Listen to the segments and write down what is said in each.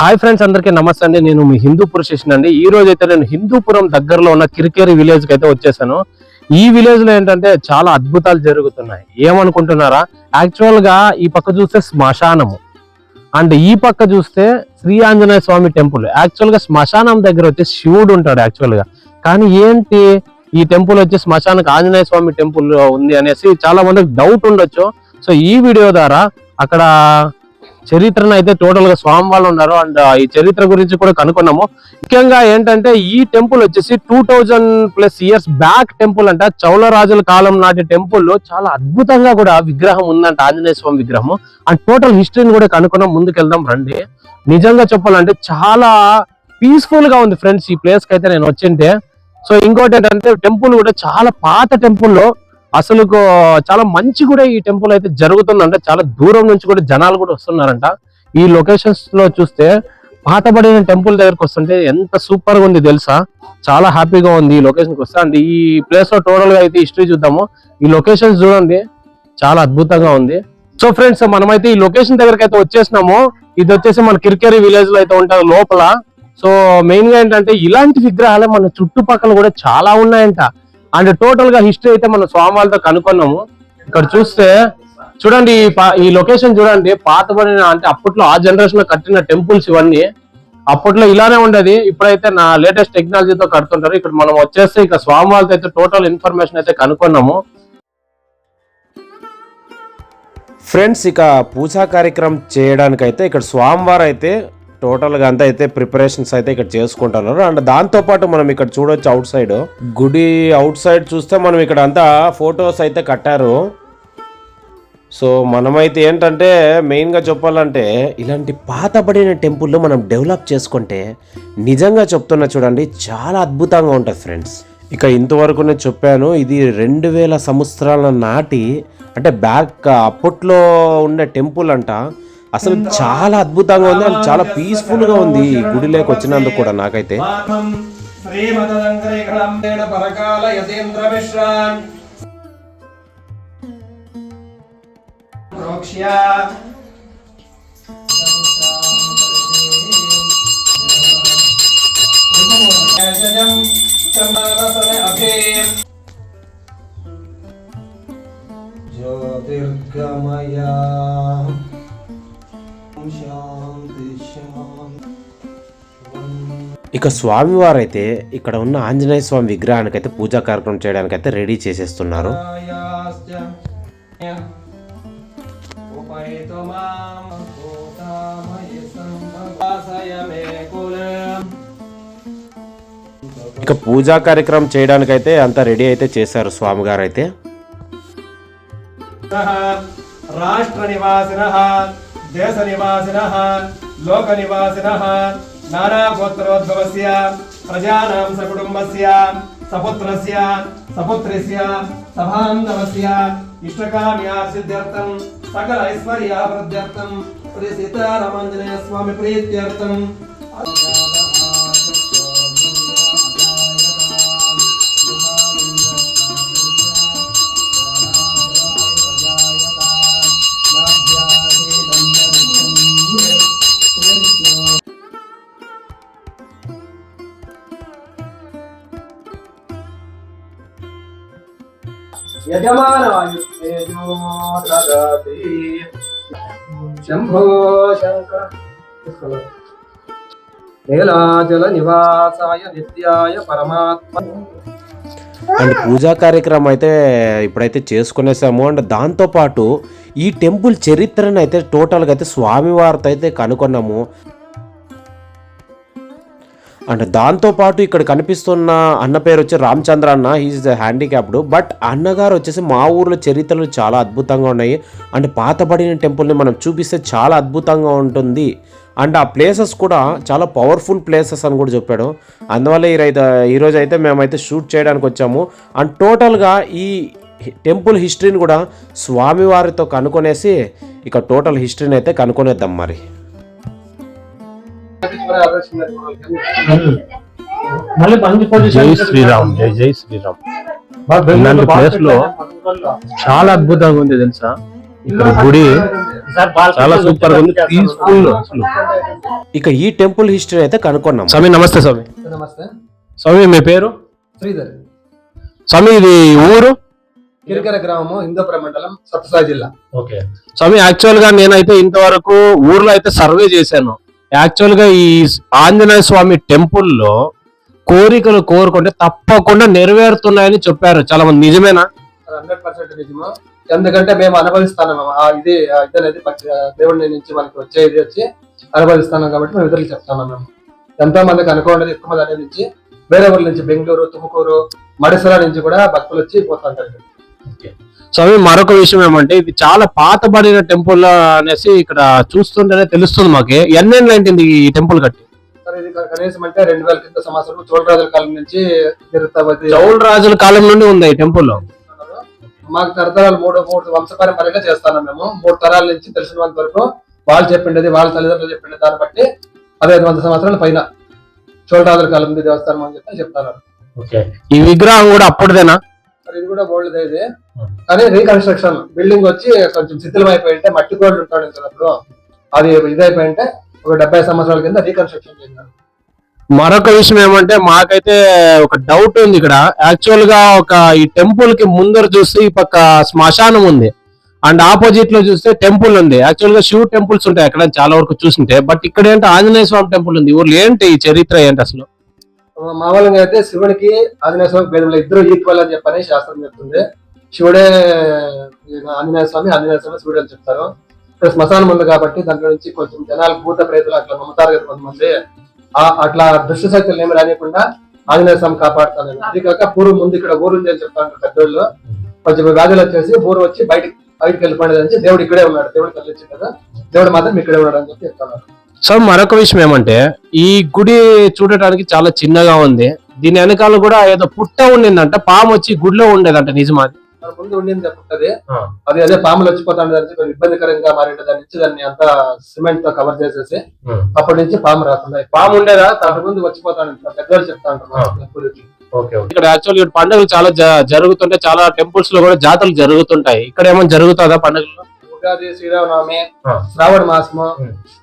Hi friends అందరికీ నమస్తే అండి. నేను మీ హిందూ స్టేషన్ అండి. ఈ రోజు అయితే నేను హిందూపురం దగ్గరలో ఉన్న కిరికేరి విలేజ్కి అయితే వచ్చేసాను. ఈ విలేజ్లో ఏంటంటే చాలా అద్భుతాలు జరుగుతున్నాయి. ఏమనుకుంటున్నారా? యాక్చువల్గా ఈ పక్క చూస్తే శ్మశానము. అండ్ ఈ పక్క చూస్తే శ్రీ ఆంజనేయ స్వామి టెంపుల్. యాక్చువల్గా శ్మశానం దగ్గర వచ్చి శివుడు ఉంటాడు యాక్చువల్గా. కానీ ఏంటి ఈ టెంపుల్ వచ్చి శ్మశానకు ఆంజనేయ స్వామి టెంపుల్ ఉంది అనేసి చాలా మందికి డౌట్ ఉండొచ్చు. సో ఈ వీడియో ద్వారా అక్కడ చరిత్రను అయితే టోటల్గా స్వామి వాళ్ళు ఉన్నారు. అండ్ ఈ చరిత్ర గురించి కూడా కనుక్కున్నాము. ముఖ్యంగా ఏంటంటే ఈ టెంపుల్ వచ్చేసి two thousand plus years back temple అంట. చౌల రాజుల కాలం నాటి టెంపుల్లో చాలా అద్భుతంగా కూడా విగ్రహం ఉందంట. ఆంజనేయ స్వామి విగ్రహం అండ్ టోటల్ హిస్టరీని కూడా కనుక్కున్నాం. ముందుకెళ్దాం రండి. నిజంగా చెప్పాలంటే చాలా పీస్ఫుల్గా ఉంది ఫ్రెండ్స్ ఈ ప్లేస్కి అయితే నేను వచ్చింటే. సో ఇంకోటి ఏంటంటే టెంపుల్ కూడా చాలా పాత టెంపుల్లో అసలు చాలా మంచి కూడా ఈ టెంపుల్ అయితే జరుగుతుందంట చాలా దూరం నుంచి కూడా జనాలు కూడా వస్తున్నారంట. ఈ లొకేషన్స్లో చూస్తే పాతబడిన టెంపుల్ దగ్గరకు వస్తుంటే ఎంత సూపర్గా ఉంది తెలుసా? చాలా హ్యాపీగా ఉంది ఈ లొకేషన్కి వస్తే. అండ్ ఈ ప్లేస్లో టోటల్గా అయితే హిస్టరీ చూద్దాము. ఈ లొకేషన్స్ చూడండి చాలా అద్భుతంగా ఉంది. సో ఫ్రెండ్స్ మనమైతే ఈ లొకేషన్ దగ్గరకి అయితే వచ్చేసినాము. ఇది వచ్చేసి మన కిరికేరి విలేజ్లో అయితే ఉంటుంది లోపల. సో మెయిన్గా ఏంటంటే ఇలాంటి విగ్రహాలే మన చుట్టుపక్కల కూడా చాలా ఉన్నాయంట. అండ్ టోటల్గా హిస్టరీ అయితే మనం స్వామి కనుక్కున్నాము. ఇక్కడ చూస్తే చూడండి ఈ పా- ఈ లొకేషన్ చూడండి. పాతబడిన అంటే అప్పట్లో ఆ జనరేషన్లో కట్టిన టెంపుల్స్ ఇవన్నీ. అప్పట్లో ఇలానే ఉండేది. ఇప్పుడైతే నా లేటెస్ట్ టెక్నాలజీతో కడుతుంటారు. ఇక్కడ మనం వచ్చేస్తే ఇక స్వామి అయితే టోటల్ ఇన్ఫర్మేషన్ అయితే కనుక్కున్నాము. ఫ్రెండ్స్ ఇక పూజా కార్యక్రమం చేయడానికైతే ఇక్కడ స్వామివారు అయితే టోటల్గా అంతా అయితే ప్రిపరేషన్స్ అయితే ఇక్కడ చేసుకుంటున్నారు. అండ్ దాంతోపాటు మనం ఇక్కడ చూడొచ్చు అవుట్ సైడ్. గుడి అవుట్ సైడ్ చూస్తే మనం ఇక్కడ అంతా ఫొటోస్ అయితే కట్టారు. సో మనమైతే ఏంటంటే మెయిన్గా చెప్పాలంటే ఇలాంటి పాతబడిన టెంపుల్లో మనం డెవలప్ చేసుకుంటే నిజంగా చెప్తున్నా చూడండి చాలా అద్భుతంగా ఉంటుంది ఫ్రెండ్స్. ఇక ఇంతవరకు నేను చెప్పాను ఇది రెండు వేల సంవత్సరాల నాటి అంటే బ్యాక్ అప్పట్లో ఉండే టెంపుల్ అంట. అసలు చాలా అద్భుతంగా ఉంది అండ్ చాలా పీస్ఫుల్గా ఉంది ఈ గుడిలోకి వచ్చినందుకు కూడా నాకైతే. జ్యోతిర్గమయా. ఇక స్వామివారైతే ఇక్కడ ఉన్న ఆంజనేయ స్వామి విగ్రహానికైతే పూజా కార్యక్రమం చేయడానికైతే రెడీ చేసేస్తున్నారు. ఇక పూజా కార్యక్రమం చేయడానికైతే అంతా రెడీ అయితే చేశారు స్వామిగారు అయితే రాష్ట్ర నివాసిన దేశ నివాసిన లోక నివాసిన నానా గోత్రోద్భవస్య ప్రజానాం సకుటుంబస్య సపుత్రస్య సపుత్రస్య సభాంధవస్య ఇష్టకామ్యా సిద్ధ్యర్థం సకల ఐశ్వర్యావృద్ధ్యర్థం శ్రీ సీతారామాంజనేయ స్వామి ప్రీత్యర్థం. నిత్యాయ పరమాత్మ అండ్ పూజా కార్యక్రమం అయితే ఇప్పుడైతే చేసుకునేసాము. అండ్ దాంతోపాటు ఈ టెంపుల్ చరిత్రను అయితే టోటల్గా అయితే స్వామివారితో అయితే కనుగొన్నాము. అండ్ దాంతోపాటు ఇక్కడ కనిపిస్తున్న అన్న పేరు వచ్చి రామచంద్ర అన్న. హీఈస్ హ్యాండిక్యాప్డ్ బట్ అన్నగారు వచ్చేసి మా ఊర్లో చరిత్రలు చాలా అద్భుతంగా ఉన్నాయి. అండ్ పాతబడిన టెంపుల్ని మనం చూపిస్తే చాలా అద్భుతంగా ఉంటుంది. అండ్ ఆ ప్లేసెస్ కూడా చాలా పవర్ఫుల్ ప్లేసెస్ అని కూడా చెప్పాడు. అందువల్ల ఈరైతే ఈరోజు అయితే మేమైతే షూట్ చేయడానికి వచ్చాము. అండ్ టోటల్గా ఈ టెంపుల్ హిస్టరీని కూడా స్వామివారితో కనుక్కొనేసి ఇక టోటల్ హిస్టరీని అయితే కనుక్కొనేద్దాం మరి. జై శ్రీరామ్ జై జై శ్రీరామ్. ఇలాంటి ప్లేస్లో చాలా అద్భుతంగా ఉంది తెలుసా? ఇక్కడ గుడి చాలా సూపర్గా ఉంది పీస్ఫుల్ అసలు. ఇక ఈ టెంపుల్ హిస్టరీ అయితే కనుక్కున్నాం. స్వామి నమస్తే స్వామి. నమస్తే. స్వామి మీ పేరు? శ్రీధర్. స్వామి ఇది ఊరు? కిరికర గ్రామము హిందూపురం మండలం జిల్లా. ఓకే. స్వామి యాక్చువల్గా నేనైతే ఇంతవరకు ఊర్లో అయితే సర్వే చేశాను. యాక్చువల్గా ఈ ఆంజనేయ స్వామి టెంపుల్లో కోరికలు కోరుకుంటే తప్పకుండా నెరవేరుతున్నాయని చెప్పారు చాలా మంది నిజమేనా హండ్రెడ్ పర్సెంట్ నిజము. ఎందుకంటే మేము అనుభవిస్తాను. ఇది ఆ అనేది దేవుడి నుంచి మనకి వచ్చే ఇది వచ్చి అనుభవిస్తాను కాబట్టి మేము ఇతరులకు చెప్తాను మేము ఎంతో మందికి అనుకోండి ఎక్కువ మంది అనేది నుంచి. వేరే ఊర్ల నుంచి బెంగళూరు తుముకూరు మడిసల నుంచి కూడా భక్తులు వచ్చి పోతుంటారు స్వామి మరొక విషయం ఏమంటే ఇది చాలా పాతబడిన టెంపుల్ అనేసి ఇక్కడ చూస్తుంటేనే తెలుస్తుంది మాకు. ఎన్నేళ్ళు అయింది ఈ టెంపుల్ కట్టి? సరే ఇది కనీసం అంటే రెండు వేల కింద సంవత్సరం చోళరాజుల కాలం నుంచి చౌల్ రాజుల కాలం నుండి ఉంది ఈ టెంపుల్? మాకు తరతరాలు మూడు మూడు వంశపరంపరగా చేస్తాను మేము. మూడు తరాల నుంచి తెలిసినంత వరకు వాళ్ళు చెప్పిండేది వాళ్ళ తల్లిదండ్రులు చెప్పిండేది దాన్ని బట్టి పదహైదు వందల సంవత్సరాల పైన చోళరాజుల కాలం దేవస్థానం అని చెప్పి చెప్తాను ఈ విగ్రహం కూడా అప్పుడుదేనా మరి ఇది కూడా ఓల్డ్ ఇది. కానీ రీకన్స్ట్రక్షన్ బిల్డింగ్ వచ్చి కొంచెం శిథిలం అయిపోయి ఉంటే మట్టి గోడలు ఉంటాడు కదా అప్పుడు. అది ఇదైపోయి ఉంటే ఒక డెబ్బై సంవత్సరాల కింద రీకన్స్ట్రక్షన్ చేసినారు మరొక విషయం ఏమంటే మాకైతే ఒక డౌట్ ఉంది ఇక్కడ. యాక్చువల్గా ఒక ఈ టెంపుల్కి ముందర చూస్తే ఈ పక్క శ్మశానం ఉంది. అండ్ ఆపోజిట్లో చూస్తే టెంపుల్ ఉంది. యాక్చువల్గా శివ టెంపుల్స్ ఉంటాయి అక్కడ చాలా వరకు చూస్తుంటే బట్ ఇక్కడ ఏంటి ఆంజనేయ స్వామి టెంపుల్ ఉంది. ఊర్లో ఏంటి ఈ చరిత్ర ఏంటి అసలు? మామూలుగా అయితే శివునికి ఆంజనేయ స్వామి భేదం ఇద్దరు ఈక్వల్ అని చెప్పని శాస్త్రం చెప్తుంది. శివుడే ఆంజనేయ స్వామి ఆంజనేయ స్వామి శివుడు అని చెప్తారు. ఇక్కడ శ్మశానం ఉంది కాబట్టి దాంట్లో నుంచి కొంచెం జనాలు భూత ప్రేతులు అట్లా నమ్ముతారు కదా కొంతమంది. ఆ అట్లా దుష్ట శక్తులు ఏమి రానియకుండా ఆంజనేయ స్వామి కాపాడుతాను అది కాక పూర్వం ముందు ఇక్కడ ఊరు ఉంది అని చెప్తాను పెద్దోళ్ళు. కొంచెం వ్యాధులు వచ్చేసి ఊరు వచ్చి బయటికి బయటకు వెళ్ళిపోయినది అని దేవుడు ఇక్కడే ఉన్నాడు. దేవుడు కలిసి కదా. దేవుడు మాత్రం ఇక్కడే ఉన్నాడు అని చెప్పి చెప్తున్నారు సో మరొక విషయం ఏమంటే ఈ గుడి చూడటానికి చాలా చిన్నగా ఉంది. దీని వెనకాల కూడా ఏదో పుట్ట ఉండిందంట పాము వచ్చి గుడిలో ఉండేదంట నిజమా ముందు ఉండింది పుట్టది. అది అదే పాములు కొంచెం ఇబ్బందికరంగా దాని నుంచి దాన్ని అంతా సిమెంట్తో కవర్ చేసేసి అప్పటి నుంచి పాము రాకుండా పాము ఉండేదా? దాని ముందు వచ్చిపోతాను పెద్దవాళ్ళు చెప్తా ఉంటారు ఇక్కడ యాక్చువల్ పండుగలు చాలా జరుగుతుంటాయి చాలా టెంపుల్స్లో కూడా జాతరలు జరుగుతుంటాయి. ఇక్కడ ఏమైనా జరుగుతుందా పండుగలు? ఉగాది శ్రీరామనవమి. శ్రావణ మాసము.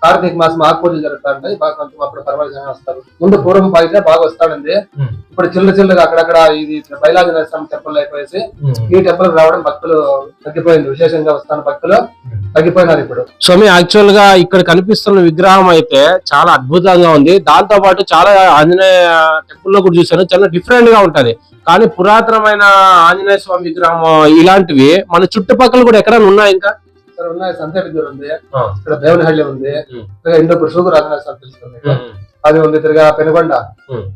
కార్తీక మాసం ఆకు పూజలు జరుగుతా ఉంటాయి బాగా కొంచెం అప్పుడు పర్వాలేదు వస్తారు. ముందు పూర్వం అయితే బాగా వస్తాడండి. ఇప్పుడు చిల్ల చిల్లగా అక్కడక్కడ ఇది బయలాజన స్వామి టెంపుల్ అయిపోయేసి ఈ టెంపుల్ రావడం భక్తులు తగ్గిపోయింది. విశేషంగా వస్తాను భక్తులు తగ్గిపోయినారు ఇప్పుడు. స్వామి యాక్చువల్గా ఇక్కడ కనిపిస్తున్న విగ్రహం అయితే చాలా అద్భుతంగా ఉంది. దాంతో పాటు చాలా ఆంజనేయ టెంపుల్లో కూడా చూశాను. చాలా డిఫరెంట్గా ఉంటది. కానీ పురాతనమైన ఆంజనేయ స్వామి విగ్రహం ఇలాంటివి మన చుట్టుపక్కల కూడా ఎక్కడైనా ఉన్నాయి ఇంకా? సంతేపిద్దరు ఉంది. ఇక్కడ దేవనహಳ್ಳಿ ఉంది. ఇక్కడ ఇండోపూర్ సూదూరు ఆంజనేయ స్వామి తెలుస్తుంది అది ఉంది తిరిగా పెనుగొండ.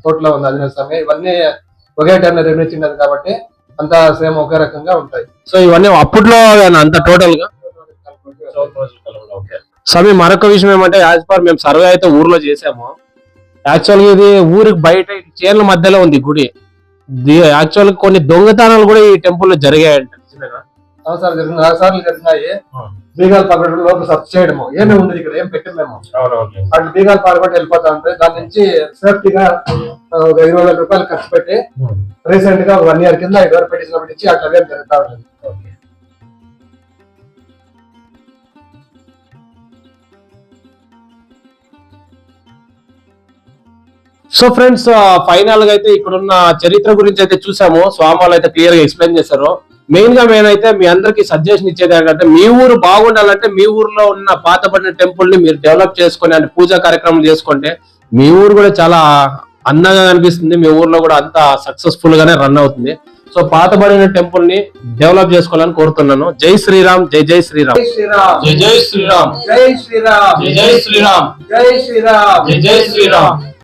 తోటలో ఉంది ఆంజనేయ స్వామి ఇవన్నీ ఒకే టైం నిర్మించినది కాబట్టి అంతా సేమ్ ఒకే రకంగా ఉంటాయి సో ఇవన్నీ అప్పట్లో అంత టోటల్గా స్వామి మరొక విషయం ఏమంటే యాజ్ పర్ మేము సర్వే అయితే ఊర్లో చేసాము యాక్చువల్గా ఇది ఊరికి బయట చేర్ల మధ్యలో ఉంది గుడి యాక్చువల్ కొన్ని దొంగతనాలు కూడా ఈ టెంపుల్లో జరిగాయంట? సంవత్సరాలు జరిగిన నాలుగు సార్లు జరిగినాయి. బీగాలు పగడడం లోపల సర్చ్ చేయడము. ఏమి ఉండదు ఇక్కడ? ఏం పెట్టింది మేము? అటు బీగాలు పాల్గొట్టి వెళ్ళిపోతా ఉంటే దాని నుంచి సేఫ్టీగా ఒక ఇరవై వేల రూపాయలు ఖర్చు పెట్టి రీసెంట్గా వన్ ఇయర్ కింద ఐదు వరకు పెట్టించినప్పటి నుంచి అట్లా ఏం జరుగుతా ఉంటుంది సో ఫ్రెండ్స్ ఫైనల్గా అయితే ఇక్కడ ఉన్న చరిత్ర గురించి అయితే చూసాము. స్వామి వాళ్ళు అయితే క్లియర్గా ఎక్స్ప్లెయిన్ చేశారు. మెయిన్గా నేనైతే మీ అందరికి సజెషన్ ఇచ్చేది ఏంటంటే మీ ఊరు బాగుండాలంటే మీ ఊర్లో ఉన్న పాతబడిన టెంపుల్ని మీరు డెవలప్ చేసుకొని అంటే పూజా కార్యక్రమం చేసుకుంటే మీ ఊరు కూడా చాలా అందంగా కనిపిస్తుంది. మీ ఊర్లో కూడా అంత సక్సెస్ఫుల్ గానే రన్ అవుతుంది. సో పాతబడిన టెంపుల్ని డెవలప్ చేసుకోవాలని కోరుతున్నాను. జై శ్రీరామ్ జై జై శ్రీరామ్. జై శ్రీరామ్. జై జై శ్రీరామ్. జై శ్రీరామ్. జై జై శ్రీరామ్. జై శ్రీరామ్. జై జై శ్రీరామ్.